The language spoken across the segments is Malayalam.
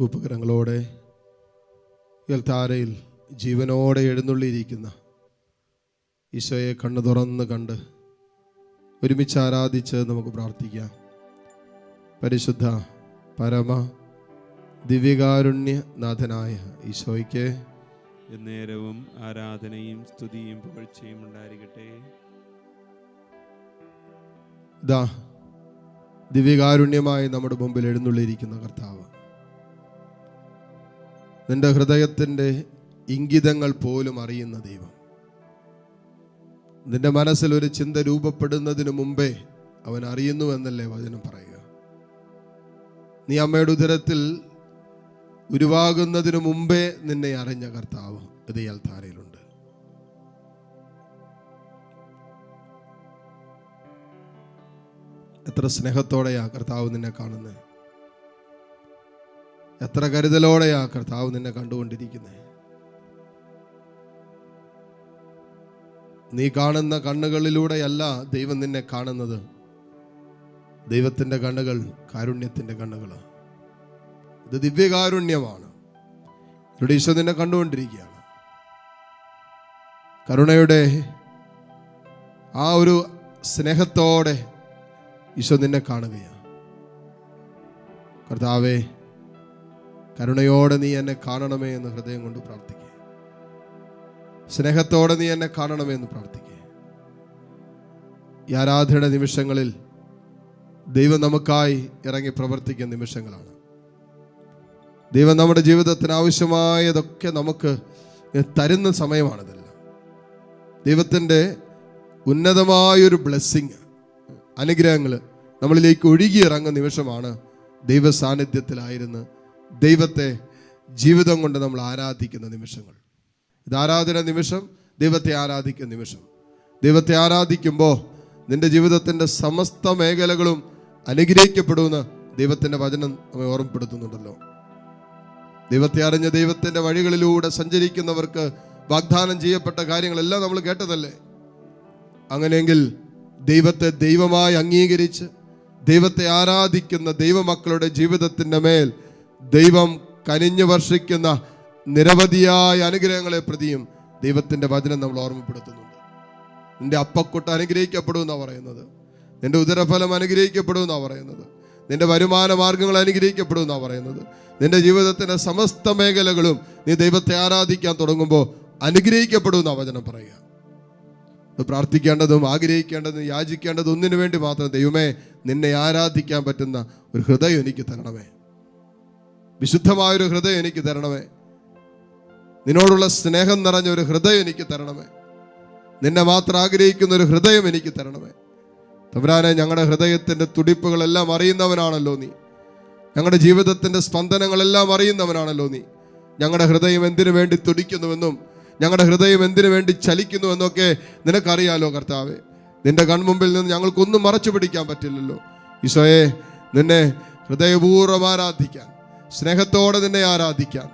കൂപ്പുകരങ്ങളോടെ താരയിൽ ജീവനോടെ എഴുന്നള്ളിയിരിക്കുന്ന ഈശോയെ കണ്ണു തുറന്ന് കണ്ട് ഒരുമിച്ച് ആരാധിച്ച് നമുക്ക് പ്രാർത്ഥിക്കാം. പരിശുദ്ധ പരമ ദിവ്യകാരുണ്യ നാഥനായ ഈശോയ്ക്ക് നേരവും ആരാധനയും സ്തുതിയും പുകഴ്ചയും ഉണ്ടായിരിക്കട്ടെ. ഇതാ ദിവ്യകാരുണ്യമായി നമ്മുടെ മുമ്പിൽ എഴുന്നള്ളിയിരിക്കുന്ന കർത്താവ്. നിന്റെ ഹൃദയത്തിന്റെ ഇംഗിതങ്ങൾ പോലും അറിയുന്ന ദൈവം. നിന്റെ മനസ്സിൽ ഒരു ചിന്ത രൂപപ്പെടുന്നതിന് മുമ്പേ അവൻ അറിയുന്നു എന്നല്ലേ വചനം പറയുക. നീ അമ്മയുടെ ഉദരത്തിൽ ഉരുവാകുന്നതിന് മുമ്പേ നിന്നെ അറിഞ്ഞ കർത്താവ് ഇത് ഈ അൽത്താരയിലുണ്ട് എത്ര സ്നേഹത്തോടെയാ കർത്താവ് നിന്നെ കാണുന്നത്. എത്ര കരുതലോടെയാ കർത്താവ് നിന്നെ കണ്ടുകൊണ്ടിരിക്കുന്നത് നീ കാണുന്ന കണ്ണുകളിലൂടെയല്ല ദൈവം നിന്നെ കാണുന്നത്. ദൈവത്തിന്റെ കണ്ണുകൾ കാരുണ്യത്തിന്റെ കണ്ണുകളാണ് ഇത് ദിവ്യകാരുണ്യമാണ്. ഇവിടെ ഈശോ നിന്നെ കണ്ടുകൊണ്ടിരിക്കുകയാണ്. കരുണയുടെ ആ ഒരു സ്നേഹത്തോടെ ഈശോ നിന്നെ കാണുകയാണ്. കർത്താവേ കരുണയോടെ നീ എന്നെ കാണണമേ എന്ന് ഹൃദയം കൊണ്ട് പ്രാർത്ഥിക്കുക സ്നേഹത്തോടെ നീ എന്നെ കാണണമേ എന്ന് പ്രാർത്ഥിക്കുക ഈ ആരാധനയുടെ നിമിഷങ്ങളിൽ ദൈവം നമുക്കായി ഇറങ്ങി പ്രവർത്തിക്കുന്ന നിമിഷങ്ങളാണ്. ദൈവം നമ്മുടെ ജീവിതത്തിന് ആവശ്യമായതൊക്കെ നമുക്ക് തരുന്ന സമയമാണിതെല്ലാം. ദൈവത്തിന്റെ ഉന്നതമായൊരു ബ്ലെസ്സിങ് അനുഗ്രഹങ്ങൾ നമ്മളിലേക്ക് ഒഴുകിയിറങ്ങുന്ന നിമിഷമാണ് ദൈവ സാന്നിധ്യത്തിലായിരുന്ന് ദൈവത്തെ ജീവിതം കൊണ്ട് നമ്മൾ ആരാധിക്കുന്ന നിമിഷങ്ങൾ. ഇത് ആരാധന നിമിഷം ദൈവത്തെ ആരാധിക്കുന്ന നിമിഷം. ദൈവത്തെ ആരാധിക്കുമ്പോൾ നിന്റെ ജീവിതത്തിന്റെ സമസ്ത മേഖലകളും അനുഗ്രഹിക്കപ്പെടുമെന്ന് ദൈവത്തിന്റെ വചനം നമ്മെ ഓർമ്മപ്പെടുത്തുന്നുണ്ടല്ലോ. ദൈവത്തെ അറിഞ്ഞ ദൈവത്തിന്റെ വഴികളിലൂടെ സഞ്ചരിക്കുന്നവർക്ക് വാഗ്ദാനം ചെയ്യപ്പെട്ട കാര്യങ്ങളെല്ലാം നമ്മൾ കേട്ടതല്ലേ? അങ്ങനെയെങ്കിൽ ദൈവത്തെ ദൈവമായി അംഗീകരിച്ച് ദൈവത്തെ ആരാധിക്കുന്ന ദൈവമക്കളുടെ ജീവിതത്തിന്റെ മേൽ ദൈവം കനിഞ്ഞു വർഷിക്കുന്ന നിരവധിയായ അനുഗ്രഹങ്ങളെ പ്രതിയും ദൈവത്തിന്റെ വചനം നമ്മൾ ഓർമ്മപ്പെടുത്തുന്നുണ്ട്. നിന്റെ അപ്പക്കുട്ട് അനുഗ്രഹിക്കപ്പെടുമെന്നാണ് പറയുന്നത്. നിന്റെ ഉദരഫലം അനുഗ്രഹിക്കപ്പെടുമെന്നാണ് പറയുന്നത്. നിന്റെ വരുമാന മാർഗങ്ങൾ അനുഗ്രഹിക്കപ്പെടുമെന്നാണ് പറയുന്നത്. നിന്റെ ജീവിതത്തിന്റെ സമസ്ത മേഖലകളും നീ ദൈവത്തെ ആരാധിക്കാൻ തുടങ്ങുമ്പോൾ അനുഗ്രഹിക്കപ്പെടുമെന്നാണ് വചനം പറയുക. അത് പ്രാർത്ഥിക്കേണ്ടതും ആഗ്രഹിക്കേണ്ടതും യാചിക്കേണ്ടതും ഒന്നിനു വേണ്ടി മാത്രം ദൈവമേ നിന്നെ ആരാധിക്കാൻ പറ്റുന്ന ഒരു ഹൃദയം എനിക്ക് തരണമേ. വിശുദ്ധമായൊരു ഹൃദയം എനിക്ക് തരണമേ. നിന്നോടുള്ള സ്നേഹം നിറഞ്ഞ ഒരു ഹൃദയം എനിക്ക് തരണമേ. നിന്നെ മാത്രം ആഗ്രഹിക്കുന്ന ഒരു ഹൃദയം എനിക്ക് തരണമേ. തമ്പുരാനെ ഞങ്ങളുടെ ഹൃദയത്തിന്റെ തുടിപ്പുകളെല്ലാം അറിയുന്നവനാണല്ലോ നീ. ഞങ്ങളുടെ ജീവിതത്തിന്റെ സ്പന്ദനങ്ങളെല്ലാം അറിയുന്നവനാണല്ലോ നീ. ഞങ്ങളുടെ ഹൃദയം എന്തിനു വേണ്ടി തുടിക്കുന്നുവെന്നും ഞങ്ങളുടെ ഹൃദയം എന്തിനു വേണ്ടി ചലിക്കുന്നുവെന്നൊക്കെ നിനക്കറിയാലോ കർത്താവെ. നിന്റെ കൺമുമ്പിൽ നിന്ന് ഞങ്ങൾക്കൊന്നും മറച്ചു പിടിക്കാൻ പറ്റില്ലല്ലോ. ഈശോയെ നിന്നെ ഹൃദയപൂർവം ആരാധിക്കാൻ. സ്നേഹത്തോടെ നിന്നെ ആരാധിക്കാൻ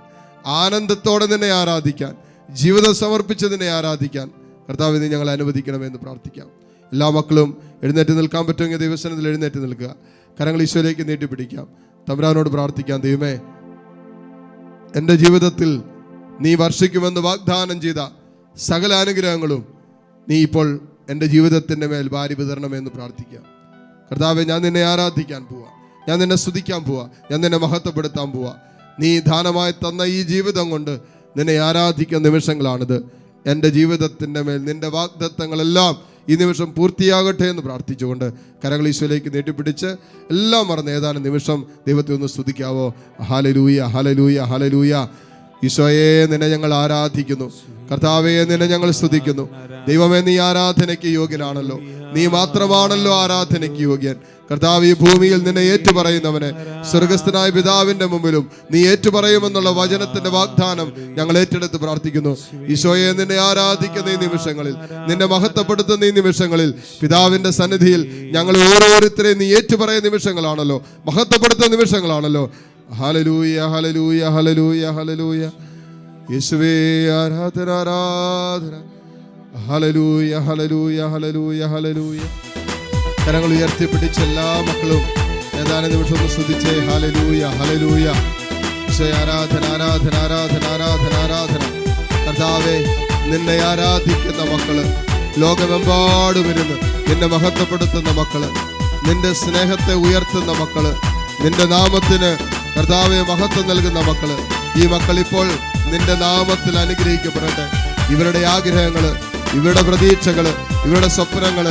ആനന്ദത്തോടെ നിന്നെ ആരാധിക്കാൻ ജീവിതം സമർപ്പിച്ച് നിന്നെ ആരാധിക്കാൻ കർത്താവ് നീ ഞങ്ങളെ അനുവദിക്കണമെന്ന് പ്രാർത്ഥിക്കാം. എല്ലാ മക്കളും എഴുന്നേറ്റ് നിൽക്കാൻ പറ്റുമെങ്കിൽ ദിവസത്തിൽ എഴുന്നേറ്റ് നിൽക്കുക. കരങ്ങൾ ഈശോയിലേക്ക് നീട്ടിപ്പിടിക്കാം. തമ്പുരാനോട് പ്രാർത്ഥിക്കാം ദൈവമേ എന്റെ ജീവിതത്തിൽ നീ വർഷിക്കുമെന്ന് വാഗ്ദാനം ചെയ്ത സകല അനുഗ്രഹങ്ങളും നീ ഇപ്പോൾ എന്റെ ജീവിതത്തിന്റെ മേൽ ഭാര്യ വിതരണമെന്ന് പ്രാർത്ഥിക്കാം. കർത്താവെ ഞാൻ നിന്നെ ആരാധിക്കാൻ പോവാ. ഞാൻ നിന്നെ സ്തുതിക്കാൻ പോവാ. ഞാൻ നിന്നെ മഹത്വപ്പെടുത്താൻ പോവാ. നീ ദാനമായി തന്ന ഈ ജീവിതം കൊണ്ട് നിന്നെ ആരാധിക്കുന്ന നിമിഷങ്ങളാണിത്. എന്റെ ജീവിതത്തിന്റെ മേൽ നിന്റെ വാഗ്ദത്തങ്ങളെല്ലാം ഈ നിമിഷം പൂർത്തിയാകട്ടെ എന്ന് പ്രാർത്ഥിച്ചുകൊണ്ട് കരകളീശ്വലേക്ക് നീട്ടിപ്പിടിച്ച് എല്ലാം മറന്ന് ഏതാനും നിമിഷം ദൈവത്തെ ഒന്ന് സ്തുതിക്കാവോ. ഹലലൂയ ഹലലൂയ ഹലലൂയ ഈശോയെ നിന്നെ ഞങ്ങൾ ആരാധിക്കുന്നു. കർത്താവെ നിന്നെ ഞങ്ങൾ സ്തുതിക്കുന്നു. ദൈവമേ നീ ആരാധനയ്ക്ക് യോഗ്യനാണല്ലോ. നീ മാത്രമാണല്ലോ ആരാധനയ്ക്ക് യോഗ്യൻ. കർത്താവ് ഈ ഭൂമിയിൽ നിന്നെ ഏറ്റുപറയുന്നവനെ സ്വർഗസ്ഥനായ പിതാവിന്റെ മുമ്പിലും നീ ഏറ്റുപറയുമെന്നുള്ള വചനത്തിന്റെ വാഗ്ദാനം ഞങ്ങൾ ഏറ്റെടുത്ത് പ്രാർത്ഥിക്കുന്നു. ഈശോയെ നിന്നെ ആരാധിക്കുന്ന ഈ നിമിഷങ്ങളിൽ നിന്നെ മഹത്വപ്പെടുത്തുന്ന ഈ നിമിഷങ്ങളിൽ പിതാവിന്റെ സന്നിധിയിൽ ഞങ്ങൾ ഓരോരുത്തരെയും നീ ഏറ്റുപറയുന്ന നിമിഷങ്ങളാണല്ലോ മഹത്വപ്പെടുത്തുന്ന നിമിഷങ്ങളാണല്ലോ. ഹലലൂയ ഹലലൂയ ഹലലൂയ ഹലലൂയ യേശുവേ ആരാധന ആരാധന. ഹലലൂയ ഹലലൂയ ഹലലൂയ ഹലലൂയ കരങ്ങൾ ഉയർത്തിപ്പിടിച്ച എല്ലാ മക്കളും ഏതാനും നിമിഷം ഒന്ന് സ്തുതിച്ചേ ഹലലൂയ ഹലലൂയ ആരാധന ആരാധന ആരാധന ആരാധന ആരാധന. കർത്താവേ നിന്നെ ആരാധിക്കുന്ന മക്കൾ ലോകമെമ്പാടും ഇരുന്ന് നിന്നെ മഹത്വപ്പെടുത്തുന്ന മക്കൾ നിന്റെ സ്നേഹത്തെ ഉയർത്തുന്ന മക്കൾ നിന്റെ നാമത്തിന് കർത്താവെ മഹത്വം നൽകുന്ന മക്കൾ ഈ മക്കൾ ഇപ്പോൾ നിന്റെ നാമത്തിൽ അനുഗ്രഹിക്കപ്പെടട്ടെ. ഇവരുടെ ആഗ്രഹങ്ങൾ ഇവരുടെ പ്രതീക്ഷകൾ ഇവരുടെ സ്വപ്നങ്ങൾ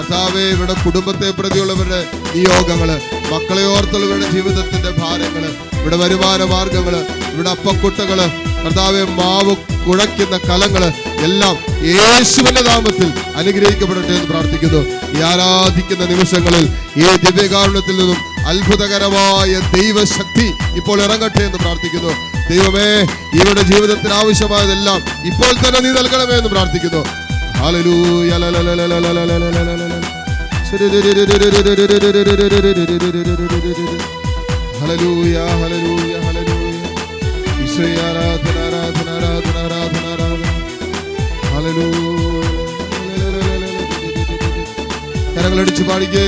കർത്താവെ ഇവിടെ കുടുംബത്തെ പ്രതിയുള്ളവരുടെ നിയോഗങ്ങൾ മക്കളെ ഓർത്തുള്ളവരുടെ ജീവിതത്തിന്റെ ഭാരങ്ങൾ ഇവിടെ വരുമാന മാർഗങ്ങൾ ഇവിടെ അപ്പക്കുട്ടകൾ കർത്താവെ മാവ് കുഴയ്ക്കുന്ന കലങ്ങൾ എല്ലാം യേശുവിന്റെ നാമത്തിൽ അനുഗ്രഹിക്കപ്പെടട്ടെ എന്ന് പ്രാർത്ഥിക്കുന്നു. ഈ ആരാധിക്കുന്ന നിമിഷങ്ങളിൽ ഈ ദിവ്യകാരുണ്യത്തിൽ നിന്നും അത്ഭുതകരമായ ദൈവശക്തി ഇപ്പോൾ ഇറങ്ങട്ടെ എന്ന് പ്രാർത്ഥിക്കുന്നു. ദൈവമേ ഇവരുടെ ജീവിതത്തിന് ആവശ്യമായതെല്ലാം ഇപ്പോൾ തന്നെ നീ നൽകണമേ എന്ന് പ്രാർത്ഥിക്കുന്നു. Hallelujah. Hallelujah. Hallelujah. Hallelujah. ഈശ്വരി ആരാധന ആരാധന ആരാധന ആരാധന ആരാധന ഹലലൂ കരങ്ങളടിച്ച് പാടിക്കേ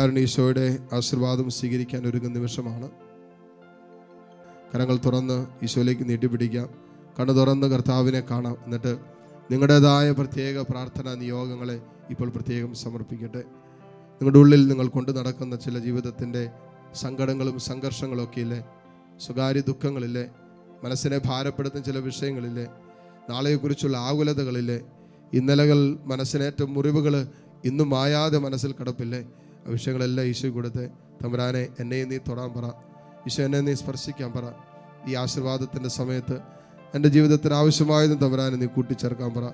ദീപികാരുണ്യ ഈശോയുടെ ആശീർവാദം സ്വീകരിക്കാൻ ഒരുങ്ങുന്ന നിമിഷമാണ്. കരങ്ങൾ തുറന്ന് ഈശോയിലേക്ക് നീട്ടിപ്പിടിക്കാം. കണ്ണു തുറന്ന് കർത്താവിനെ കാണാം. എന്നിട്ട് നിങ്ങളുടേതായ പ്രത്യേക പ്രാർത്ഥനാ നിയോഗങ്ങളെ ഇപ്പോൾ പ്രത്യേകം സമർപ്പിക്കട്ടെ. നിങ്ങളുടെ ഉള്ളിൽ നിങ്ങൾ കൊണ്ടു നടക്കുന്ന ചില ജീവിതത്തിന്റെ സങ്കടങ്ങളും സംഘർഷങ്ങളും ഒക്കെ ഇല്ലേ സ്വകാര്യ ദുഃഖങ്ങളില്ലേ? മനസ്സിനെ ഭാരപ്പെടുത്തുന്ന ചില വിഷയങ്ങളില്ലേ? നാളെയെക്കുറിച്ചുള്ള ആകുലതകളില്ലേ? ഇന്നലകൾ മനസ്സിനേറ്റ മുറിവുകൾ ഇന്നും മായാതെ മനസ്സിൽ കിടപ്പില്ലേ? വിഷയങ്ങളെല്ലാം ഈശോ കൊടുത്ത് തമ്പുരാനെ എന്നെയും നീ തൊടാൻ പറ. ഈശോ എന്നെ നീ സ്പർശിക്കാൻ പറ. ഈ ആശീർവാദത്തിന്റെ സമയത്ത് എന്റെ ജീവിതത്തിന് ആവശ്യമായതും തമ്പുരാനെ നീ കൂട്ടിച്ചേർക്കാൻ പറ.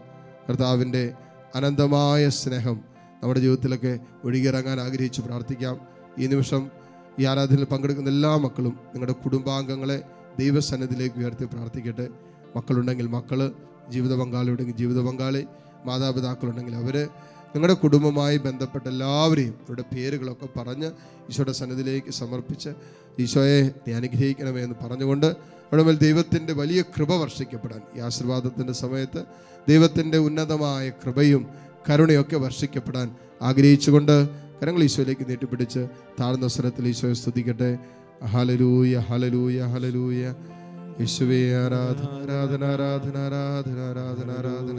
കർത്താവിന്റെ അനന്തമായ സ്നേഹം നമ്മുടെ ജീവിതത്തിലൊക്കെ ഒഴുകിയിറങ്ങാൻ ആഗ്രഹിച്ച് പ്രാർത്ഥിക്കാം. ഈ നിമിഷം ഈ ആരാധനയിൽ പങ്കെടുക്കുന്ന എല്ലാ മക്കളും നിങ്ങളുടെ കുടുംബാംഗങ്ങളെ ദൈവസന്നിധിയിലേക്ക് ഉയർത്തി പ്രാർത്ഥിക്കട്ടെ. മക്കളുണ്ടെങ്കിൽ മക്കൾ ജീവിത പങ്കാളി ഉണ്ടെങ്കിൽ ജീവിത പങ്കാളി മാതാപിതാക്കളുണ്ടെങ്കിൽ അവർ നിങ്ങളുടെ കുടുംബമായി ബന്ധപ്പെട്ട എല്ലാവരെയും അവരുടെ പേരുകളൊക്കെ പറഞ്ഞ് ഈശോയുടെ സന്നിധിയിലേക്ക് സമർപ്പിച്ച് ഈശോയെ നീ അനുഗ്രഹിക്കണമേ എന്ന് പറഞ്ഞുകൊണ്ട് അവിടെ മേൽ ദൈവത്തിന്റെ വലിയ കൃപ വർഷിക്കപ്പെടാൻ ഈ ആശീർവാദത്തിന്റെ സമയത്ത് ദൈവത്തിന്റെ ഉന്നതമായ കൃപയും കരുണയൊക്കെ വർഷിക്കപ്പെടാൻ ആഗ്രഹിച്ചുകൊണ്ട് കരങ്ങൾ ഈശോയിലേക്ക് നീട്ടിപ്പിടിച്ച് താഴ്ന്ന സ്വരത്തിൽ ഈശോയെ സ്തുതിക്കട്ടെ. ഹലലൂയ ഹലലൂയ ഹലലൂയ യേശുവേ ആരാധന ആരാധന ആരാധന ആരാധന ആരാധന. ആരാധന.